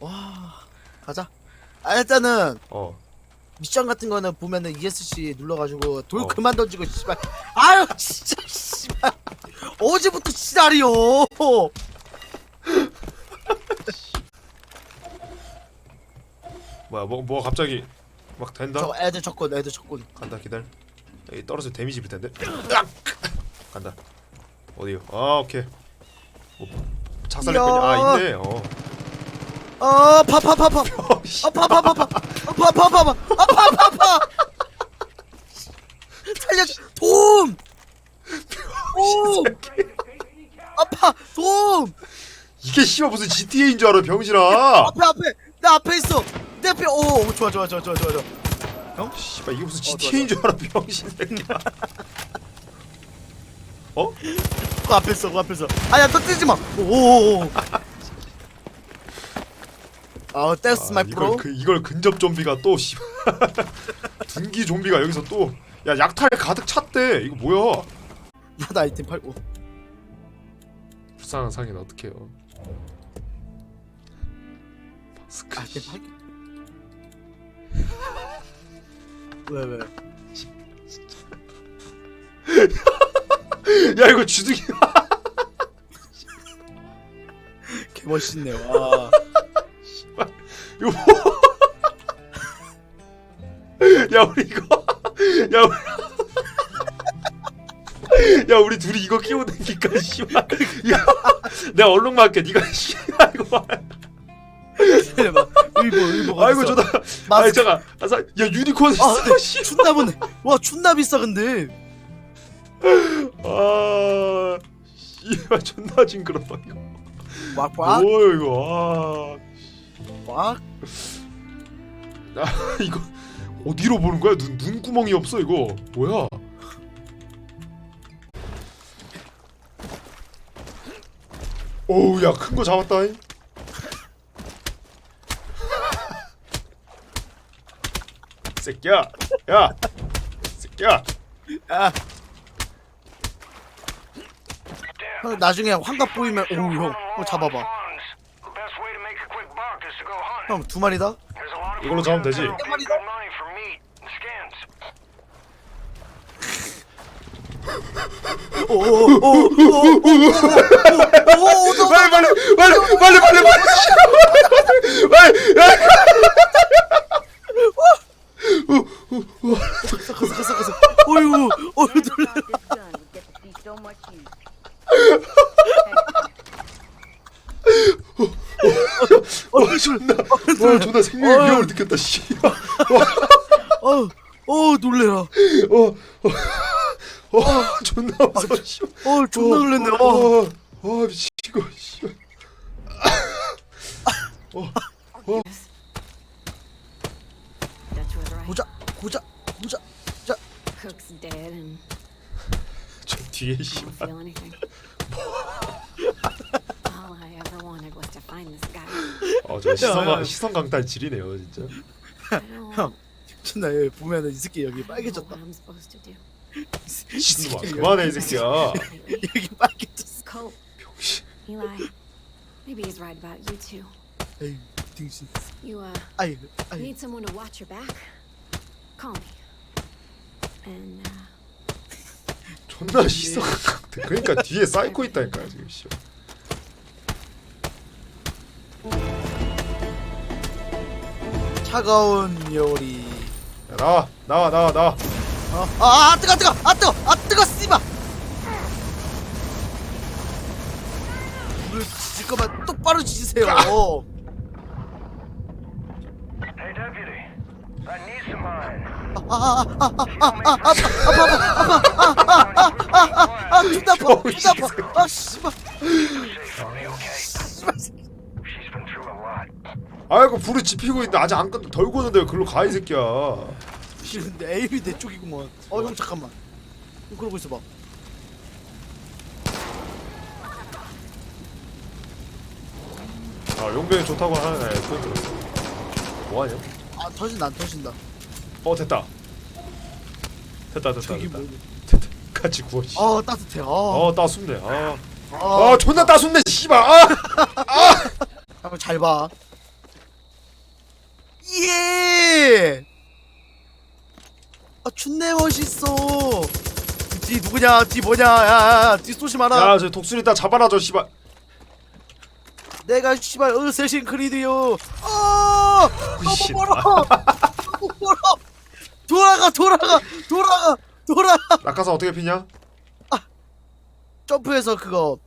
와 가자. 아 일단은 어. 미션 같은 거는 보면은 ESC 눌러가지고 돌 어. 그만 던지고 씨발 아유 진짜 씨발 어제부터 시다리요 뭐야 뭐, 뭐 갑자기 막 된다? 저 애들 적군 애들 적군 간다 기다 여기 떨어져 데미지 입을 텐데 간다 어디요? 아 오케이 뭐, 작살낼 거냐? 아 있네 어 어, 파파파파. 아, 파파파파. 아, 파파파파. 아, 파파파. 살려줘. 도움. 도움. 어, 아파. 도움. 이게 씨발 무슨 GTA인 줄 알아 병신아. 앞에 앞에. 나 앞에 있어. 내 앞에. 오, 좋아 좋아 좋아 좋아 좋아 좋아. 형? 씨발 이게 무슨 어, GTA인 줄 알아 병신 새끼야. 어? 그 앞에 있어. 그 앞에 있어. 아야, 너 뛰지 마. 오, 오, 오. 어 댄스 마이 이걸, 그, 이걸 근접 좀비가 또 씨. 분기 좀비가 여기서 또 야 약탈 가득 찼대. 이거 뭐야? 나 아이템 팔고 불쌍한 상인 어떡해요? 스크. 아, 아이템 팔. 왜왜 야 이거 주둥이. 개멋있네 와 아. 야 우리 이거. 야 우리 야 우리 둘이 이거 끼고 다니니까 씨발. 내가 얼른 맞게 네가 씨발 이거 봐. 일본 아이고 저다. 마스크. 아니, 잠깐. 아, 야 유니콘 아, 있어 씨 춘납은 와 춘나 비싸 근데. 아 씨발 존나 징그럽다 이거. 왁왁 뭐야 이거. 아 왁. 아 이거 어디로 보는 거야? 눈 눈구멍이 없어 이거 뭐야? 오우 야 큰 거 잡았다잉 새끼야 야 새끼야 야. 나중에 환갑 보이면 오우 형 잡아봐. 그럼 두 마리다? 이걸로 잡으면 되지. 한 마리다? 빨리 빨리 빨리 빨리 빨리 빨리 빨리 빨리 빨리 빨리 와 존나 생명의 어이. 위협을 느꼈다 씨. 어어 어, 놀래라 어, 어, 어, 존나 무서워. 씨. 어 존나 놀랬네 어 어, 어, 미치고, 씨. Was right. 보자 보자 보자 자 Cook's dead and 저 뒤에 I 씨. don't feel anything. 어, 저 시선 야, 야. 시선 강탈 지리네요, 진짜. 형 존나 얘 보면은 이 새끼 여기 빨개졌다. 미친놈아, 그만해 이 새끼야. 여기 빨개졌어 Cope, 병신. Eli, maybe he's right about you too. 에이 등신 You uh 아이 아이 need someone to watch your back. Call me. And uh, 존나 시선 강탈. 그러니까 뒤에 사이코 있다니까 지금 씨. 차가운 요리 야, 나와, 나와, 나와, 나와. 어? 아, 아 뜨거 뜨거 아 뜨거 아 뜨거 씨발 불을 지질 거면 똑바로 지지세요 Hey, deputy. I need some mine. 아 존나 아파 존나 아파 아 씨발 씨발 She's 아이고 불을 지피고 있는데 아직 안 끝, 덜 고는데 글로 가 이 새끼야. 싫은데 에임이 내 쪽이구먼 어 형 잠깐만 형 그러고 있어 봐 아 용병이 좋다고 하는 애 소리 들었어. 뭐하냐? 아 터진다 안 터진다 어 됐다. 됐다 됐다 저기 됐다. 뭐 됐다. 같이 구워. 씨. 아 따뜻해 아, 어 따숩네. 아. 아, 아 존나 따숩네 씨발. 아. 한번 잘 봐 예! 아 준내 멋있어. 뒤 누구냐? 뒤 뭐냐? 야야야, 뒤 쏘지 마라. 야저 독수리 다 잡아라 저 씨발 내가 씨발 어쌔신 크리드요. 아! 너무 멀어. 너무 멀어. 돌아가 돌아가 돌아가 돌아가. 낙하산 어떻게 피냐? 점프해서 그거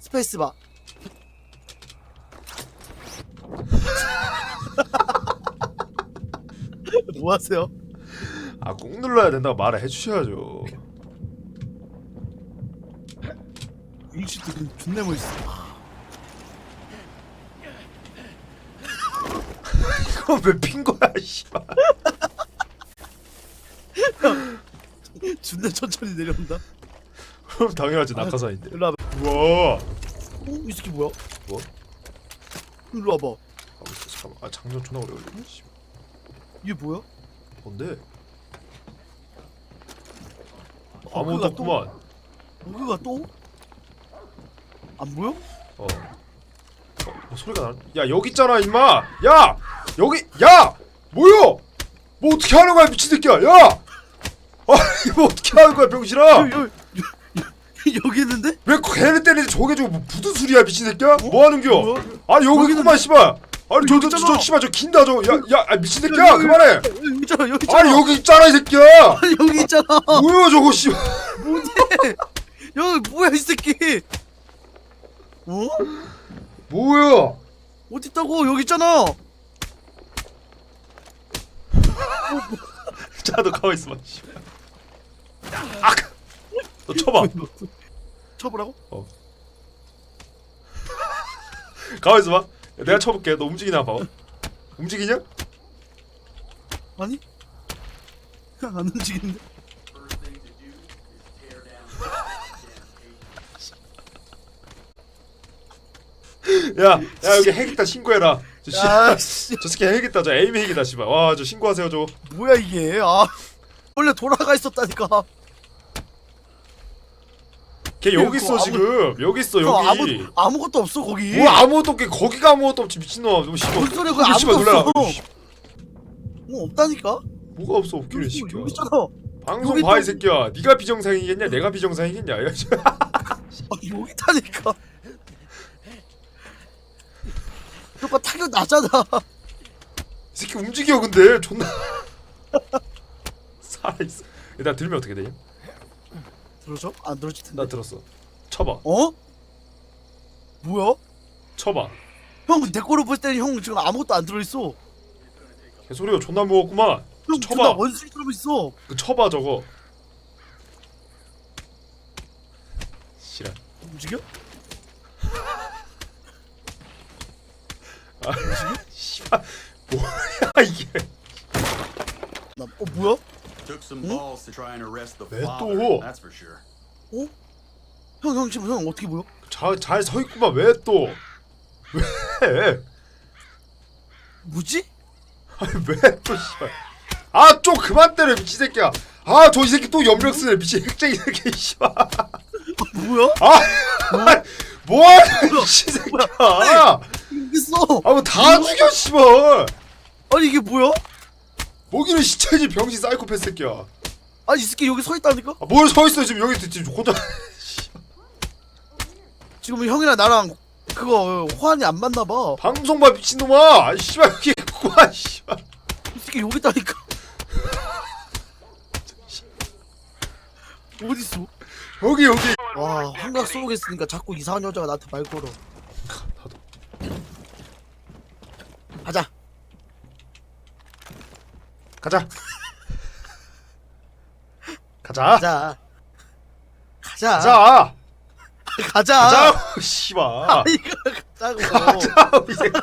스페이스바. 뭐 하세요? 아 꾹 눌러야 된다고 말을 해주셔야죠 일시도 존내 멋있어. 이거 왜핀 거야 씨발 존내 천천히 내려온다. 그럼 당연하지 낙하산인데 일로 와봐. 우와 어? 이 새끼 뭐야? 뭐? 일로 와봐. 아, 잠깐만 아 장전 존나 오래 걸리네. 이게 뭐야? 뭔데? 어, 아무것도 그거가 없구만 여기가 또? 안 보여? 어. 어 뭐 소리가 나? 야 여기 있잖아 임마 야 여기 야 뭐야 뭐 어떻게 하는 거야 미친 새끼야 야 아, 이거 어떻게 하는 거야 병신아 여기 여기 여기, 여기 있는데? 왜 걔를 때리는데 저게 저거 뭐 무슨 소리야 미친 새끼야 뭐 하는겨 뭐야? 아니 여기 있구만 씨발 아니 저저 저. 저 씨발 저 긴다 저야야 아, 미친 새끼야 여기, 그만해 여기 있잖아 여기 있잖아. 아니 여기 있잖아 이 새끼야 아니 여기 있잖아. 뭐야 저거 씨발 뭔데? 여기 뭐야 이 새끼? 어? 뭐야 어디 있다고? 여기 있잖아. 자너 가만 있어봐 씨발 아너 쳐봐 쳐보라고? 가만 있어봐 내가 쳐볼게 너 움직이나 봐봐 움직이냐? 아니? 안 움직이는데? 야, 야 여기 핵 있다 신고해라. 저, 씨, 야, 씨, 저 새끼 핵 있다. 저 에임 핵이다 씨발. 와, 저 신고하세요 저. 뭐야 이게? 아, 원래 돌아가 있었다니까. 걔 여기 있어 아무- 지금. 여기 있어 여기. 아무 아무것도 없어 거기. 뭐 아무것도 없게 거기가 아무것도 없지 미친놈아. 너 씨발. 뭔 소리야, 그거 씨발 아무것도 놀라라. 없어. 씨, 뭐 없다니까? 뭐가 없어 없기는 여기, 시켜. 여기 있잖아. 방송 여기 봐이 또- 새끼야. 네가 비정상이겠냐? 내가 비정상이겠냐? 야, 씨. 아, 여기 있다니까. 오빠 타격 나잖아. 이 새끼 움직여 근데 존나 살아 있어. 일단 들면 어떻게 되냐? 들어줘? 안 들어질 텐데. 나 들었어. 쳐봐. 어? 뭐야? 쳐봐. 형, 내 거로 볼 때는 형 지금 아무것도 안 들어있어. 개소리가 존나 무겁구만. 형, 쳐봐. 존나 원숭이 들어 있어. 그 쳐봐 저거. 싫어. 움직여? 씨발 뭐야 이게 나, 어, 뭐야? Took some balls to try and arrest the 왜 father. 또? That's for sure. 형, 형, 지금 형 어떻게 보여? 잘잘 서 있구만 왜 또? 왜? 뭐지? 아니 왜또 씨발? 아좀 그만 때려 미친 새끼야. 아 저 이 새끼 또 염력 쓰네 미친 핵쟁이 새끼 씨발. 뭐야? 아 뭐하냐 미친 새끼야. 여기 있어. 아뭐 다 죽여 씨발. 아니, 이게 뭐야? 거기는 시체지 병신 사이코패스 새끼야. 아니, 이 새끼 여기 서 있다니까? 아, 뭘서 있어 지금 여기 지금 혼자. 지금 형이랑 나랑 그거 호환이 안 맞나 봐. 방송 봐 미친놈아. 아, 씨발 여기 있구만 씨발. 이 새끼 여기 있다니까. 어디 있어? 여기 여기. 와, 한각 쏘겠으니까 자꾸 이상한 여자가 나한테 말 걸어. 나도. 가자. 가자. 가자. 가자. 가자. 가자. 가자. 가자. 씨발. 아, 이거 가자고. 가자. 이 새끼.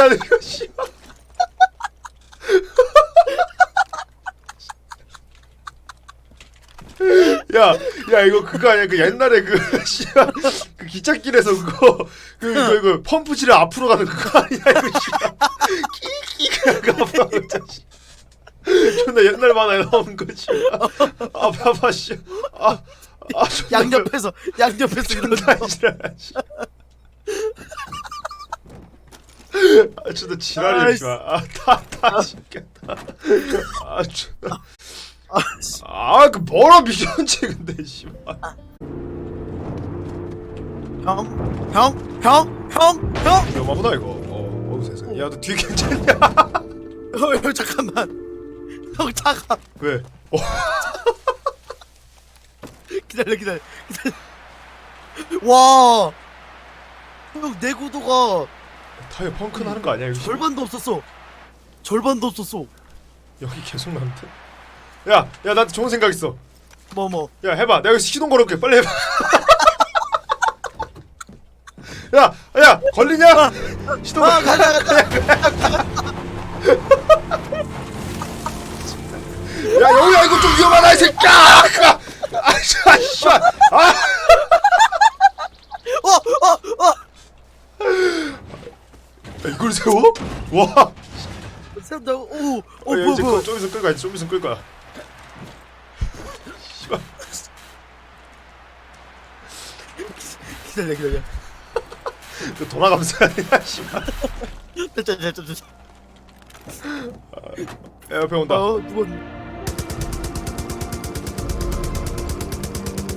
야 이거 씨발 야, 야 이거 그거 아니야? 그 옛날에 그 씨발 그 기찻길에서 그거 그 이거 이거 펌프질을 앞으로 가는 그거 아니야? 이거 씨발 끼끼가 아파. 존나 옛날 만화에 나오는 거지. 아, 봐봐 씨. 아, 아 양옆에서 양옆에서 이런 존나 지랄. 아 존나 지랄이야 아이씨. 씨발. 아다다 죽겠다. 아 존나. 아, 씨. 아그 뭐라 미션지 근데 씨발. 형, 형, 형, 형, 형. 위험하구나 이거. 어, 어우 세상에. 야너 뒤에 괜찮냐? 어, 형 잠깐만. 형 차가. 왜? 어, 기다려, 기다려, 기다려. 와. 형 내구도가 타이어 펑크 나는 거 아니야 이거? 절반도 없었어. 절반도 없었어. 여기 계속 나는데? 야, 야 나한테 좋은 생각 있어. 뭐 뭐. 야 해봐. 내가 여기 시동 걸어올게. 빨리 해봐. 야, 야 걸리냐? 시동 아, 걸어. 가자, 가자. 야 여기야 이거 좀 위험하다 이 새끼야. 아, 씨, 아, 씨, 아. 어, 어, 어. 야, 이걸 세워? 와. 세운다. 오, 오, 어, 뭐, 야, 이제 뭐. 그, 좀 있으면 끌 거야. 좀 있으면 끌 거야. 씨발. 기다려, 기다려. 그 돌아가면서 해야 되냐? 씨발. 됐다, 됐다, 됐다. 야 옆에 온다. 어, 누군?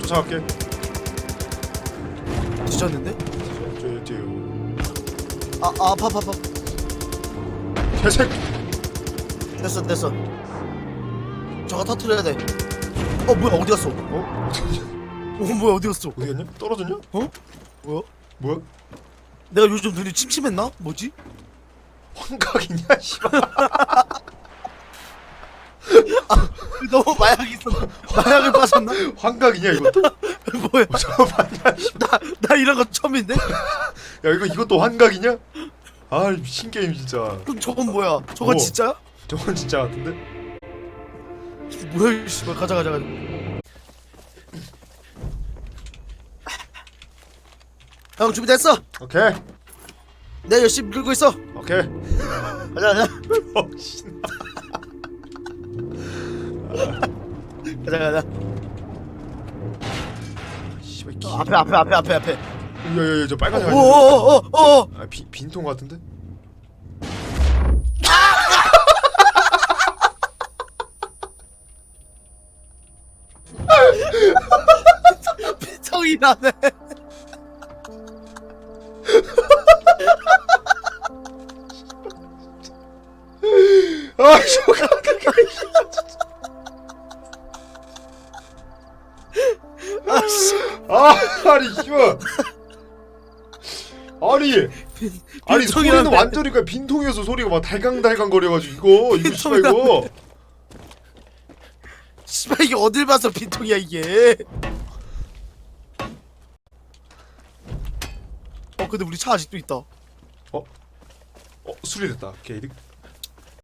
쫓아갈게. 뒤졌는데? 아, 아, 아파, 아파, 아파. 개새끼. 됐어, 됐어. 저거 터트려야 돼. 어, 뭐야, 어디 갔어? 어? 어, 뭐야, 어디 갔어? 어디 갔냐? 떨어졌냐? 뭐야? 뭐야? 내가 요즘 눈이 침침했나? 뭐지? 환각이냐? 씨발. 너무 마약이 있어. 마약을 빠졌나? 환각이냐 이것도? 뭐야? 어, 봤냐? 나, 나 이런 거 처음인데? 야 이거 이것도 환각이냐? 아 미친 게임 진짜. 그럼 저건 뭐야? 저건 어. 진짜야? 저건 진짜 같은데? 뭐야, 이 씨발. 가자, 가자, 가자. 형, 준비됐어? 오케이 내가 열심히 끌고 있어. 오케이. 가자, 가자. 어 씨. 가자, 가자. 씨발 기. 어, 앞에, 앞에, 앞에, 앞에, 앞에. 야야야 저 빨간색 아니야? 오오오오오. 아 빈, 빈통 같은데? 성이 나네. 아 저거 아씨. 아 아니 씨발. 아니 아니. 소리는 완전히 그냥 빈통이어서 소리가 막 달강달강 거려가지고 이거 이거 씨발 이거 씨발 이게 어딜 봐서 빈통이야 이게. 어 근데 우리 차 아직도 있다. 어 수리됐다. 오케이.